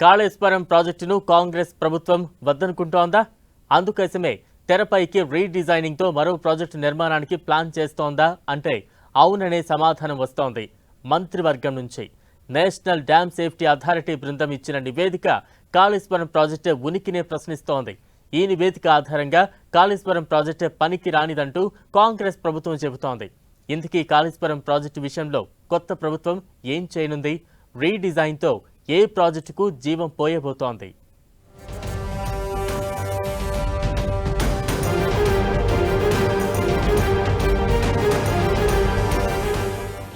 కాళేశ్వరం ప్రాజెక్టును కాంగ్రెస్ ప్రభుత్వం వద్దనుకుంటోందా? అందుకోసమే తెరపైకి రీడిజైనింగ్తో మరో ప్రాజెక్టు నిర్మాణానికి ప్లాన్ చేస్తోందా అంటే అవుననే సమాధానం వస్తోంది మంత్రివర్గం నుంచి. నేషనల్ డ్యామ్ సేఫ్టీ అథారిటీ బృందం ఇచ్చిన నివేదిక కాళేశ్వరం ప్రాజెక్టు ఉనికినే ప్రశ్నిస్తోంది. ఈ నివేదిక ఆధారంగా కాళేశ్వరం ప్రాజెక్టు పనికి రానిదంటూ కాంగ్రెస్ ప్రభుత్వం చెబుతోంది. ఇందుకీ కాళేశ్వరం ప్రాజెక్టు విషయంలో కొత్త ప్రభుత్వం ఏం చేయనుంది? రీడిజైన్తో ఏ ప్రాజెక్టుకు జీవం పోయబోతోంది?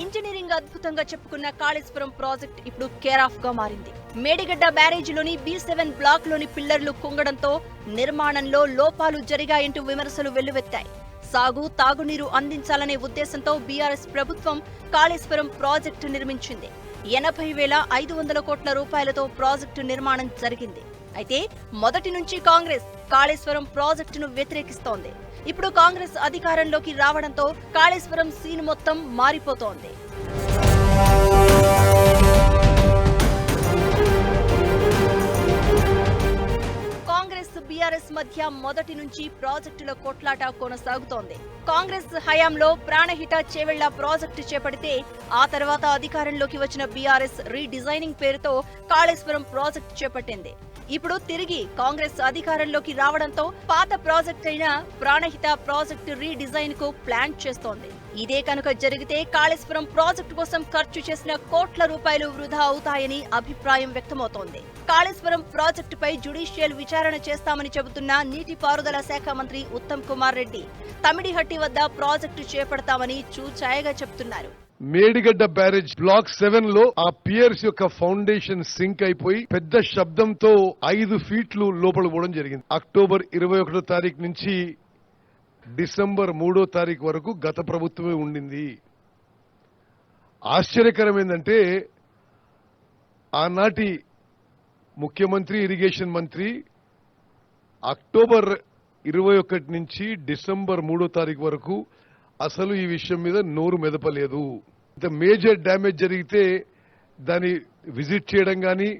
ఇంజనీరింగ్ అద్భుతంగా చెప్పుకున్న కాళేశ్వరం ప్రాజెక్ట్ ఇప్పుడు కేర్ ఆఫ్గా మారింది. మేడిగడ్డ బ్యారేజీలోని బి సెవెన్ బ్లాక్లోని పిల్లర్లు కుంగడంతో నిర్మాణంలో లోపాలు జరిగాయంటూ విమర్శలు వెల్లువెత్తాయి. సాగు తాగునీరు అందించాలనే ఉద్దేశంతో బీఆర్ఎస్ ప్రభుత్వం కాళేశ్వరం ప్రాజెక్టు నిర్మించింది. ఎనభై వేల ఐదు వందల కోట్ల రూపాయలతో ప్రాజెక్టు నిర్మాణం జరిగింది. అయితే మొదటి నుంచి కాంగ్రెస్ కాళేశ్వరం ప్రాజెక్టును వ్యతిరేకిస్తోంది. ఇప్పుడు కాంగ్రెస్ అధికారంలోకి రావడంతో కాళేశ్వరం సీన్ మొత్తం మారిపోతోంది. కాంగ్రెస్ బీఆర్ఎస్ మధ్య మొదటి నుంచి ప్రాజెక్టుల కొట్లాట కొనసాగుతోంది. కాంగ్రెస్ హయాంలో ప్రాణహిత చేవెళ్ళ ప్రాజెక్టు చేపడితే ఆ తర్వాత అధికారంలోకి వచ్చిన బీఆర్ఎస్ రీడిజైనింగ్ పేరుతో కాళేశ్వరం ప్రాజెక్టు చేపట్టింది. ఇప్పుడు తిరిగి కాంగ్రెస్ అధికారంలోకి రావడంతో పాత ప్రాజెక్ట్ అయిన ప్రాణహిత ప్రాజెక్టు రీడిజైన్కు ప్లాన్ చేస్తోంది. ఇదే కనుక జరిగితే కాళేశ్వరం ప్రాజెక్టు కోసం ఖర్చు చేసిన కోట్ల రూపాయలు వృధా అవుతాయని అభిప్రాయం వ్యక్తమవుతోంది. కాళేశ్వరం ప్రాజెక్టుపై జుడిషియల్ విచారణ చేస్తామని చెబుతున్న నీటిపారుదల శాఖ మంత్రి ఉత్తమ్ కుమార్ రెడ్డి తమిడిహట్టి వద్ద ప్రాజెక్టు చేపడతామని చూచాయగా చెబుతున్నారు. మేడిగడ్డ బ్యారేజ్ బ్లాక్ సెవెన్లో ఆ పియర్స్ యొక్క ఫౌండేషన్ సింక్ అయిపోయి పెద్ద శబ్దంతో ఐదు ఫీట్లు లోపల పోవడం జరిగింది. అక్టోబర్ ఇరవై ఒకటో తారీఖు నుంచి డిసెంబర్ మూడో తారీఖు వరకు గత ప్రభుత్వమే ఉండింది. ఆశ్చర్యకరం ఏంటంటే ఆనాటి ముఖ్యమంత్రి ఇరిగేషన్ మంత్రి అక్టోబర్ ఇరవై ఒకటి నుంచి డిసెంబర్ మూడో తారీఖు వరకు అసలు ఈ విషయం మీద నోరు మెదపలేదు. ఇంత మేజర్ డ్యామేజ్ జరిగితే దాన్ని విజిట్ చేయడం కానీ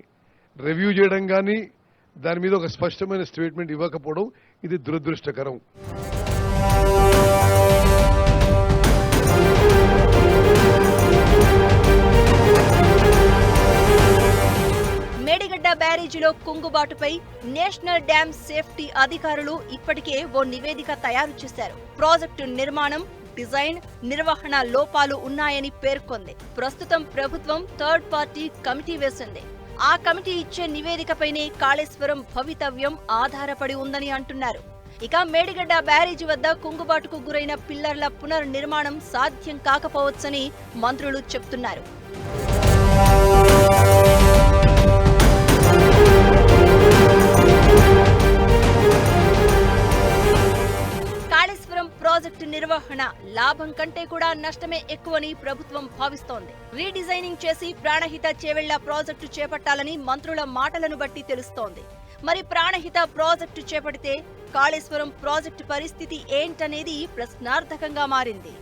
రివ్యూ చేయడం కానీ దాని మీద ఒక స్పష్టమైన స్టేట్మెంట్ ఇవ్వకపోవడం ఇది దురదృష్టకరం. మేడిగడ్డ బ్యారేజీలో కుంగుబాటుపై నేషనల్ డ్యామ్ సేఫ్టీ అధికారులు ఇప్పటికే ఓ నివేదిక తయారు చేశారు. ప్రాజెక్టు నిర్మాణం డిజైన్ నిర్వహణ లోపాలు ఉన్నాయని పేర్కొంది. ప్రస్తుతం ప్రభుత్వం థర్డ్ పార్టీ కమిటీ వేసింది. ఆ కమిటీ ఇచ్చే నివేదికపైనే కాళేశ్వరం భవితవ్యం ఆధారపడి ఉందని అంటున్నారు. ఇక మేడిగడ్డ బ్యారేజీ వద్ద కుంగుబాటుకు గురైన పిల్లర్ల పునర్నిర్మాణం సాధ్యం కాకపోవచ్చని మంత్రులు చెప్తున్నారు. కాళేశ్వరం ప్రాజెక్టు నిర్వహణ లాభం కంటే కూడా నష్టమే ఎక్కువని ప్రభుత్వం భావిస్తోంది. రీడిజైనింగ్ చేసి ప్రాణహిత చేవెళ్ళ ప్రాజెక్టు చేపట్టాలని మంత్రుల మాటలను బట్టి తెలుస్తోంది. మరి ప్రాణహిత ప్రాజెక్టు చేపడితే కాళేశ్వరం ప్రాజెక్టు పరిస్థితి ఏంటనేది ప్రశ్నార్థకంగా మారింది.